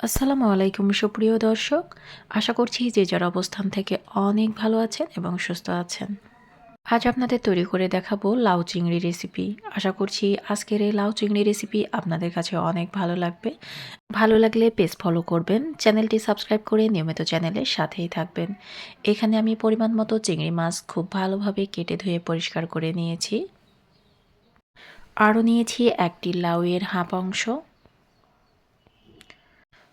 আসসালামু আলাইকুম, সুপ্রিয় দর্শক। আশা করছি যে যার অবস্থান থেকে অনেক ভালো আছেন এবং সুস্থ আছেন। আজ আপনাদের তৈরি করে দেখাবো লাউ চিংড়ি রেসিপি আশা করছি আজকের এই লাউ চিংড়ি রেসিপি আপনাদের কাছে অনেক ভালো লাগবে। ভালো লাগলে পেজ ফলো করবেন, চ্যানেলটি সাবস্ক্রাইব করে নিয়মিত চ্যানেলের সাথেই থাকবেন। এখানে আমি পরিমাণ মতো চিংড়ি মাছ খুব ভালোভাবে কেটে ধুয়ে পরিষ্কার করে নিয়েছি। আরও নিয়েছি একটি লাউয়ের হাঁপ অংশ।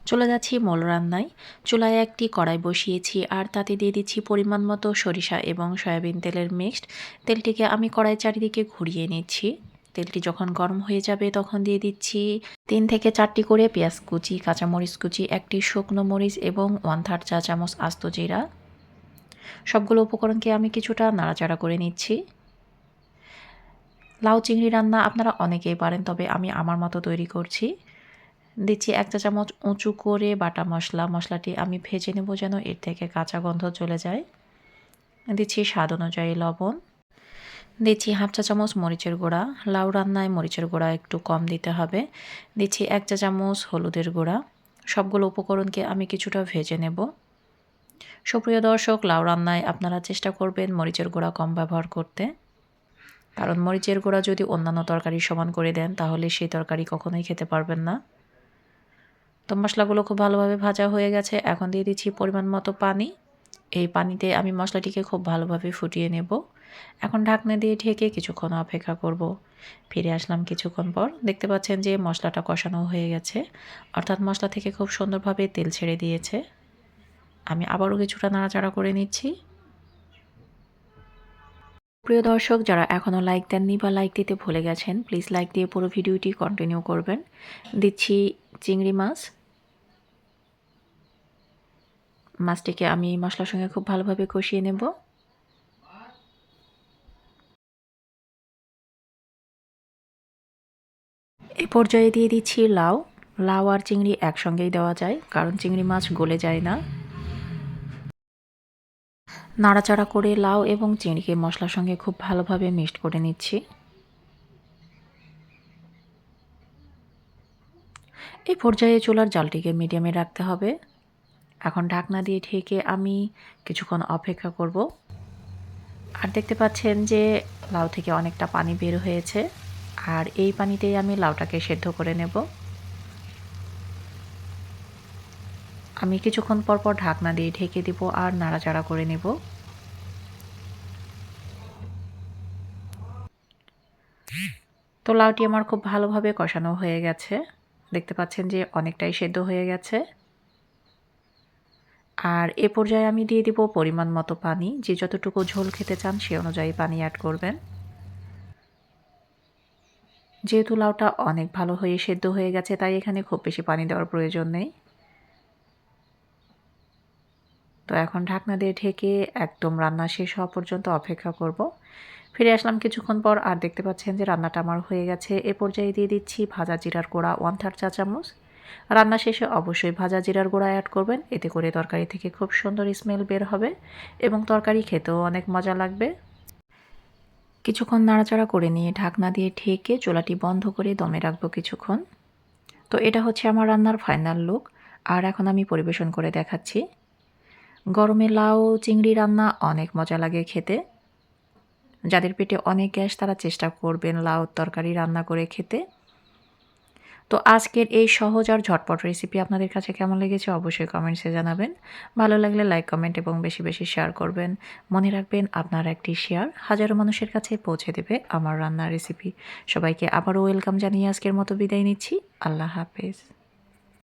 চলে যাচ্ছি মল রান্নায় চুলায় একটি কড়াই বসিয়েছি আর তাতে দিয়ে দিচ্ছি পরিমাণ মতো সরিষা এবং সয়াবিন তেলের মিক্সড। তেলটিকে আমি কড়াই চারিদিকে ঘুরিয়ে নিচ্ছি। তেলটি যখন গরম হয়ে যাবে তখন দিয়ে দিচ্ছি তিন থেকে চারটি করে পেঁয়াজ কুচি, কাঁচামরিচ কুচি, একটি শুকনো মরিচ এবং ওয়ান থার্ড চা চামচ আস্ত জিরা। সবগুলো উপকরণকে আমি কিছুটা নাড়াচাড়া করে নিচ্ছি। লাউ চিংড়ি রান্না আপনারা অনেকেই পারেন, তবে আমি আমার মতো তৈরি করছি। দিচ্ছি এক চা চামচ উঁচু করে বাটা মশলা। মশলাটি আমি ভেজে নেব যেন এর থেকে কাঁচা গন্ধ চলে যায়। দিচ্ছি স্বাদ অনুযায়ী লবণ। দিচ্ছি হাফ চা চামচ মরিচের গুঁড়া। লাউ রান্নায় মরিচের গুঁড়া একটু কম দিতে হবে। দিচ্ছি এক চা চামচ হলুদের গুঁড়া। সবগুলো উপকরণকে আমি কিছুটা ভেজে নেব। সুপ্রিয় দর্শক, লাউ রান্নায় আপনারা চেষ্টা করবেন মরিচের গুঁড়া কম ব্যবহার করতে। কারণ মরিচের গুঁড়া যদি অন্যান্য তরকারি সমান করে দেন, তাহলে সেই তরকারি কখনোই খেতে পারবেন না। তো মশলাগুলো খুব ভালোভাবে ভাজা হয়ে গেছে। এখন দিয়ে দিচ্ছি পরিমাণ মতো পানি। এই পানিতে আমি মশলাটিকে খুব ভালোভাবে ফুটিয়ে নেব। এখন ঢাকনা দিয়ে ঢেকে কিছুক্ষণ অপেক্ষা করব। ফিরে আসলাম কিছুক্ষণ পর। দেখতে পাচ্ছেন যে মশলাটা কষানো হয়ে গেছে। অর্থাৎ মশলা থেকে খুব সুন্দরভাবে তেল ছেড়ে দিয়েছে। আমি আবারও কিছুটা নাড়াচাড়া করে নিচ্ছি। প্রিয় দর্শক, যারা এখনও লাইক দেননি বা লাইক দিতে ভুলে গেছেন প্লিজ লাইক দিয়ে পুরো ভিডিওটি কন্টিনিউ করবেন। দিচ্ছি চিংড়ি মাছ। মাছটিকে আমি মশলার সঙ্গে খুব ভালোভাবে কষিয়ে নেব। এই পর্যায়ে দিয়ে দিচ্ছি লাউ। লাউ আর চিংড়ি একসঙ্গেই দেওয়া যায়, কারণ চিংড়ি মাছ গলে যায় না। নাড়াচাড়া করে লাউ এবং চিংড়িকে মশলার সঙ্গে খুব ভালোভাবে মিক্সড করে নিচ্ছি। এই পর্যায়ে চুলার জালটিকে মিডিয়ামে রাখতে হবে। এখন ঢাকনা দিয়ে ঢেকে আমি কিছুক্ষণ অপেক্ষা করব। আর দেখতে পাচ্ছেন যে লাউ থেকে অনেকটা পানি বের হয়েছে। আর এই পানিতেই আমি লাউটাকে সেদ্ধ করে নেব। আমি কিছুক্ষণ পর পর ঢাকনা দিয়ে ঢেকে দিব আর নাড়াচাড়া করে নেব। তো লাউটি আমার খুব ভালোভাবে কষানো হয়ে গেছে। দেখতে পাচ্ছেন যে অনেকটাই সেদ্ধ হয়ে গেছে। আর এ পর্যায়ে আমি দিয়ে দিব পরিমাণ মতো পানি। যে যতটুকু ঝোল খেতে চান সে অনুযায়ী পানি অ্যাড করবেন। যেহেতু লাউটা অনেক ভালো হয়ে সেদ্ধ হয়ে গেছে, তাই এখানে খুব বেশি পানি দেওয়ার প্রয়োজন নেই। তো এখন ঢাকনা দিয়ে ঢেকে একদম রান্না শেষ হওয়া পর্যন্ত অপেক্ষা করব। ফিরে আসলাম কিছুক্ষণ পর আর দেখতে পাচ্ছেন যে রান্নাটা আমার হয়ে গেছে। এ পর্যায়ে দিয়ে দিচ্ছি ভাজা জিরার গোড়া ওয়ান থার্ড চা চামচ। রান্না শেষে অবশ্যই ভাজা জিরার গুঁড়া অ্যাড করবেন। এতে করে তরকারি থেকে খুব সুন্দর স্মেল বের হবে এবং তরকারি খেতেও অনেক মজা লাগবে। কিছুক্ষণ নাড়াচাড়া করে নিয়ে ঢাকনা দিয়ে ঢেকে চোলাটি বন্ধ করে দমে রাখব কিছুক্ষণ। তো এটা হচ্ছে আমার রান্নার ফাইনাল লুক আর এখন আমি পরিবেশন করে দেখাচ্ছি। গরমে লাউ, চিংড়ি রান্না অনেক মজা লাগে খেতে। যাদের পেটে অনেক গ্যাস, তারা চেষ্টা করবেন লাউ তরকারি রান্না করে খেতে। তো আজকের এই সহজ আর ঝটপট রেসিপি আপনাদের কাছে কেমন লেগেছে অবশ্যই কমেন্টসে জানাবেন। ভালো লাগলে লাইক কমেন্ট এবং বেশি বেশি শেয়ার করবেন। মনে রাখবেন আপনার একটি শেয়ার হাজারো মানুষের কাছে পৌঁছে দেবে আমার রান্নার রেসিপি সবাইকে আবারও ওয়েলকাম জানিয়ে আজকের মতো বিদায় নিচ্ছি। আল্লাহ হাফেজ।